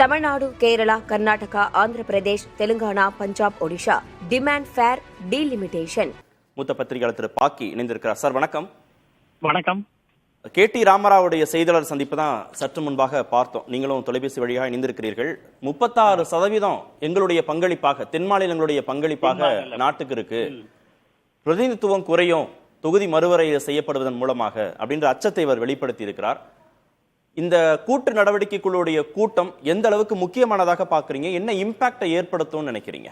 Tamil Nadu Kerala Karnataka Andhra Pradesh Telangana Punjab Odisha. Demand fair delimitation மூத்த பத்திரிகையாளர் திரு பாக்கி இணைந்திருக்கிறார். சார் வணக்கம். வணக்கம். கே டி ராமராவுடைய செய்தியாளர் சந்திப்பு தான் சற்று முன்பாக பார்த்தோம். நீங்களும் தொலைபேசி வழியாக இணைந்திருக்கிறீர்கள். முப்பத்தாறு சதவீதம் எங்களுடைய பங்களிப்பாக தென் மாநிலங்களுடைய பங்களிப்பாக நாட்டுக்கு இருக்கு. பிரதிநிதித்துவம் குறையும் தொகுதி மறுவரையை செய்யப்படுவதன் மூலமாக அப்படின்ற அச்சத்தை அவர் வெளிப்படுத்தி இருக்கிறார் இந்த கூட்டு நடவடிக்கை குழுவுடைய கூட்டம் எந்த அளவுக்கு முக்கியமானதாக பாக்குறீங்க என்ன இம்பாக்டை ஏற்படுத்தும்னு நினைக்கிறீங்க?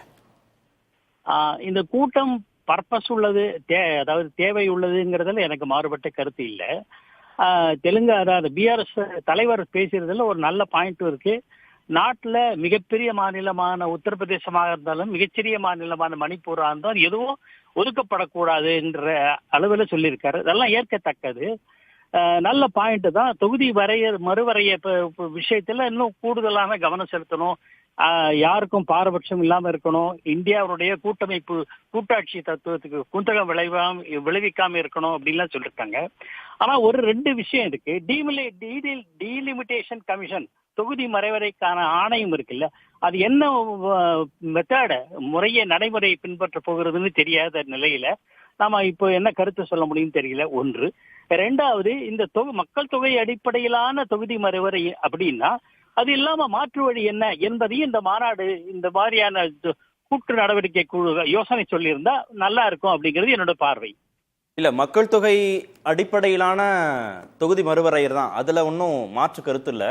ஆஹ் இந்த கூட்டம் பர்பஸ் உள்ளது தே அதாவது தேவை உள்ளதுங்கிறதுல எனக்கு மாறுபட்ட கருத்து இல்லை. தெலுங்கு அதாவது பிஆர்எஸ் தலைவர் பேசுறதுல ஒரு நல்ல பாயிண்ட் இருக்கு. நாட்டுல மிகப்பெரிய மாநிலமான உத்தரப்பிரதேசமாக இருந்தாலும் மிகச்சிறிய மாநிலமான மணிப்பூரா இருந்தாலும் எதுவும் ஒதுக்கப்படக்கூடாதுன்ற அளவில் சொல்லியிருக்காரு. இதெல்லாம் ஏற்கத்தக்கது. நல்ல பாயிண்ட் தான். தொகுதி வரைய மறுவரைய விஷயத்துல இன்னும் கூடுதலான கவனம் செலுத்தணும். யாருக்கும் பாரபட்சம் இல்லாம இருக்கணும். இந்தியாவுடைய கூட்டமைப்பு கூட்டாட்சி தத்துவத்துக்கு குந்தகம் விளைவாம விளைவிக்காம இருக்கணும் அப்படின்லாம் சொல்லியிருக்காங்க ஆனா ஒரு ரெண்டு விஷயம் இருக்கு. டீமிலே டீலிமிட்டேஷன் கமிஷன் தொகுதி மறைவரைக்கான ஆணையம் இருக்குல்ல அது என்ன மெத்தட முறைய நடைமுறையை பின்பற்ற போகிறதுன்னு தெரியாத நிலையில நாம இப்போ என்ன கருத்து சொல்ல முடியும்னு தெரியல. ஒன்று. ரெண்டாவது இந்த தொகு மக்கள் தொகை அடிப்படையிலான தொகுதி மறுவரை அப்படின்னா அது இல்லாம மாற்று வழி என்ன என்பதையும் இந்த மாநாடு இந்த மாதிரியான கூட்டு நடவடிக்கை குழு யோசனை சொல்லியிருந்தா நல்லா இருக்கும் அப்படிங்கிறது என்னோட பார்வை. இல்ல மக்கள் தொகை அடிப்படையிலான தொகுதி மறுவரையர் தான். அதுல ஒன்றும் மாற்று கருத்து இல்ல.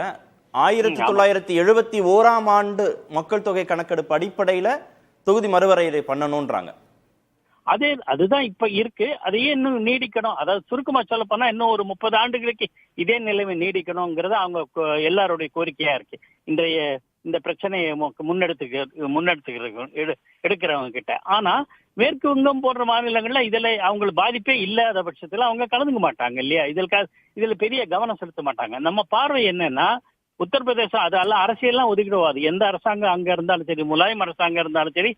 ஆயிரத்தி தொள்ளாயிரத்தி எழுபத்தி ஓராம் ஆண்டு மக்கள் தொகை கணக்கெடுப்பு அடிப்படையில தொகுதி மறுவரையறை பண்ணணும்ன்றாங்க. அதே அதுதான் இப்ப இருக்கு. அதையே இன்னும் நீடிக்கணும். அதாவது சுருக்கமா சொல்ல போனா இன்னும் ஒரு முப்பது ஆண்டுகளுக்கு இதே நிலைமை நீடிக்கணுங்கிறது அவங்க கோ- எல்லாருடைய கோரிக்கையா இருக்கு. இன்றைய இந்த பிரச்சனையை மு- முன்னெடுத்துக்க எடுக்கிறவங்க கிட்ட ஆனா மேற்கு வங்கம் போன்ற மாநிலங்கள்ல இதுல அவங்களுக்கு பாதிப்பே இல்லாத பட்சத்துல அவங்க கலந்துக்க மாட்டாங்க இல்லையா? இதில் இதுல பெரிய கவனம் செலுத்த மாட்டாங்க. நம்ம பார்வை என்னன்னா உத்தரப்பிரதேசம் அதெல்லாம் அரசியல்லாம் ஒதுக்கிடுவாது. எந்த அரசாங்கம் அங்க இருந்தாலும் சரி முலாயம் அரசாங்கம் இருந்தாலும் சரி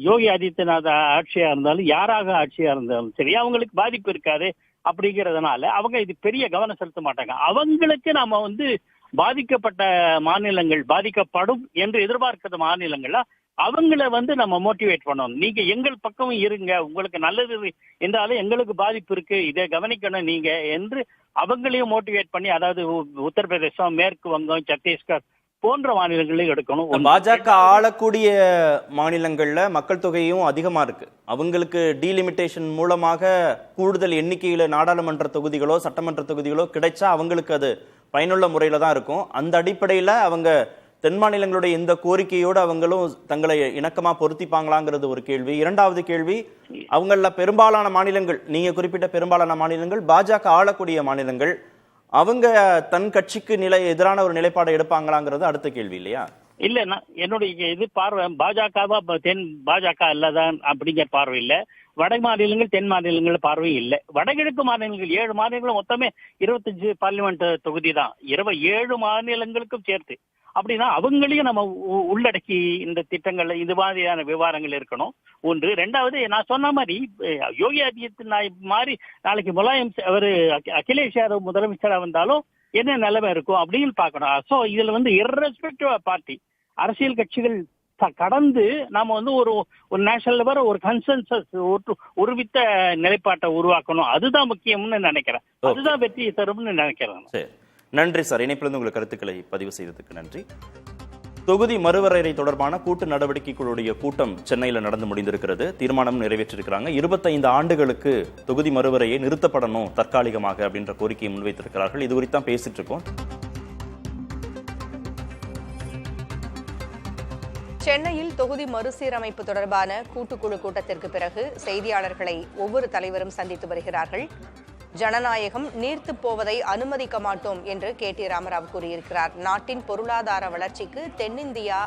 யோகி ஆதித்யநாத் ஆட்சியா இருந்தாலும் யாராக ஆட்சியா இருந்தாலும் சரி அவங்களுக்கு பாதிப்பு இருக்காது அப்படிங்கறதுனால அவங்க இது பெரிய கவனம் செலுத்த மாட்டாங்க. அவங்களுக்கு நாம வந்து பாதிக்கப்பட்ட மாநிலங்கள் பாதிக்கப்படும் என்று எதிர்பார்க்கிற மாநிலங்கள்ல அவங்கள வந்து நம்ம மோட்டிவேட் பண்ணணும். நீங்க எங்கள் பக்கமும் இருங்க உங்களுக்கு நல்லது என்றாலும் எங்களுக்கு பாதிப்பு இருக்கு இதை கவனிக்கணும் நீங்க என்று அவங்களையும் மோட்டிவேட் பண்ணி அதாவது உ- உத்தரப்பிரதேசம் மேற்கு வங்கம் சத்தீஸ்கர் போன்ற மாநிலங்களையும் எடுக்கணும். பாஜக ஆளக்கூடிய மாநிலங்கள்ல மக்கள் தொகையும் அதிகமா இருக்கு. அவங்களுக்கு டீலிமிட்டேஷன் மூலமாக கூடுதல் எண்ணிக்கையில நாடாளுமன்ற தொகுதிகளோ சட்டமன்ற தொகுதிகளோ கிடைச்சா அவங்களுக்கு அது பயனுள்ள முறையில தான் இருக்கும். அந்த அடிப்படையில அவங்க தென் மாநிலங்களுடைய இந்த கோரிக்கையோடு அவங்களும் தங்களை இணக்கமா பொருத்திப்பாங்களாங்கிறது ஒரு கேள்வி. இரண்டாவது கேள்வி அவங்கள பெரும்பாலான மாநிலங்கள் நீங்க குறிப்பிட்ட பெரும்பாலான மாநிலங்கள் பாஜக ஆளக்கூடிய மாநிலங்கள் அவங்க தன் கட்சிக்கு நிலை எதிரான ஒரு நிலைப்பாடை எடுப்பாங்களாங்கிறது அடுத்த கேள்வி இல்லையா? இல்ல என்னுடைய இது பார்வை பாஜகவா தென் பாஜக இல்லதான் அப்படிங்கிற பார்வை இல்ல. வட மாநிலங்கள் தென் மாநிலங்கள் பார்வை இல்ல. வடகிழக்கு மாநிலங்கள் ஏழு மாநிலங்களும் மொத்தமே இருபத்தஞ்சு பார்லிமெண்ட் தொகுதி தான். இருபது ஏழு மாநிலங்களுக்கும் சேர்த்து. அப்படின்னா அவங்களையும் நம்ம உள்ளடக்கி இந்த திட்டங்கள்ல இது மாதிரியான விவகாரங்கள் இருக்கணும். ஒன்று. ரெண்டாவது நான் சொன்ன மாதிரி யோகி ஆதித்யநாத் மாதிரி நாளைக்கு முலாயம் அவரு அகி- அகிலேஷ் யாதவ் முதலமைச்சரா வந்தாலும் என்ன நிலைமை இருக்கும் அப்படின்னு பார்க்கணும். சோ இதுல வந்து ஆஃப் பார்ட்டி அரசியல் கட்சிகள் கடந்து நாம வந்து ஒரு ஒரு நேஷனல் லெவல் ஒரு கன்சென்சஸ் ஒரு ஒருமித்த நிலைப்பாட்டை உருவாக்கணும். அதுதான் முக்கியம்னு நினைக்கிறேன். அதுதான் வெற்றியை தரும்னு நினைக்கிறேன். நன்றி சார். இணைப்பிலிருந்து உங்கள் கருத்துக்களை பதிவு செய்ததுக்கு நன்றி. தொகுதி மறுவரையறை தொடர்பான கூட்டு நடவடிக்கை கூட்டம் சென்னையில் நடந்து முடிந்திருக்கிறது. தீர்மானம் நிறைவேற்றிருக்கிறாங்க. இருபத்தைந்து ஆண்டுகளுக்கு தொகுதி மறுவரையை நிறுத்தப்படணும் தற்காலிகமாக அப்படின்ற கோரிக்கையை முன்வைத்திருக்கிறார்கள். இது குறித்தான் பேசிட்டு இருக்கோம். சென்னையில் தொகுதி மறுசீரமைப்பு தொடர்பான கூட்டுக்குழு கூட்டத்திற்கு பிறகு செய்தியாளர்களை ஒவ்வொரு தலைவரும் சந்தித்து வருகிறார்கள். ஜனநாயகம் நீர்த்துப் போவதை அனுமதிக்க மாட்டோம் என்று கே. டி. ராமராவ் கூறியிருக்கிறார். நாட்டின் பொருளாதார வளர்ச்சிக்கு தென்னிந்தியா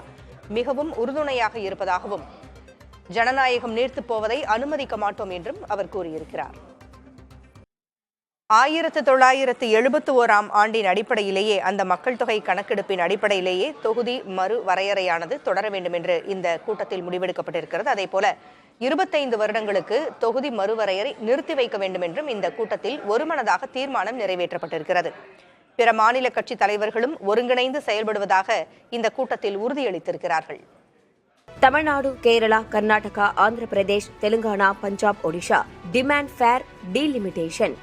மிகவும் உறுதுணையாக இருப்பதாகவும் ஜனநாயகம் நீர்த்து போவதை அனுமதிக்க மாட்டோம் என்றும் அவர் கூறியிருக்கிறார். ஆயிரத்து தொள்ளாயிரத்து எழுபத்து ஓராம் ஆண்டின் அடிப்படையிலேயே அந்த மக்கள் தொகை கணக்கெடுப்பின் அடிப்படையிலேயே தொகுதி மறு வரையறையானது தொடர வேண்டும் என்று இந்த கூட்டத்தில் முடிவெடுக்கப்பட்டிருக்கிறது. அதே போல இருபத்தைந்து வருடங்களுக்கு தொகுதி மறுவரையறை நிறுத்தி வைக்க வேண்டும் என்றும் இந்த கூட்டத்தில் ஒருமனதாக தீர்மானம் நிறைவேற்றப்பட்டிருக்கிறது. பிற மாநில கட்சி தலைவர்களும் ஒருங்கிணைந்து செயல்படுவதாக இந்த கூட்டத்தில் உறுதியளித்திருக்கிறார்கள். Tamil Nadu Kerala Karnataka Andhra Pradesh Telangana Punjab Odisha. Demand fair delimitation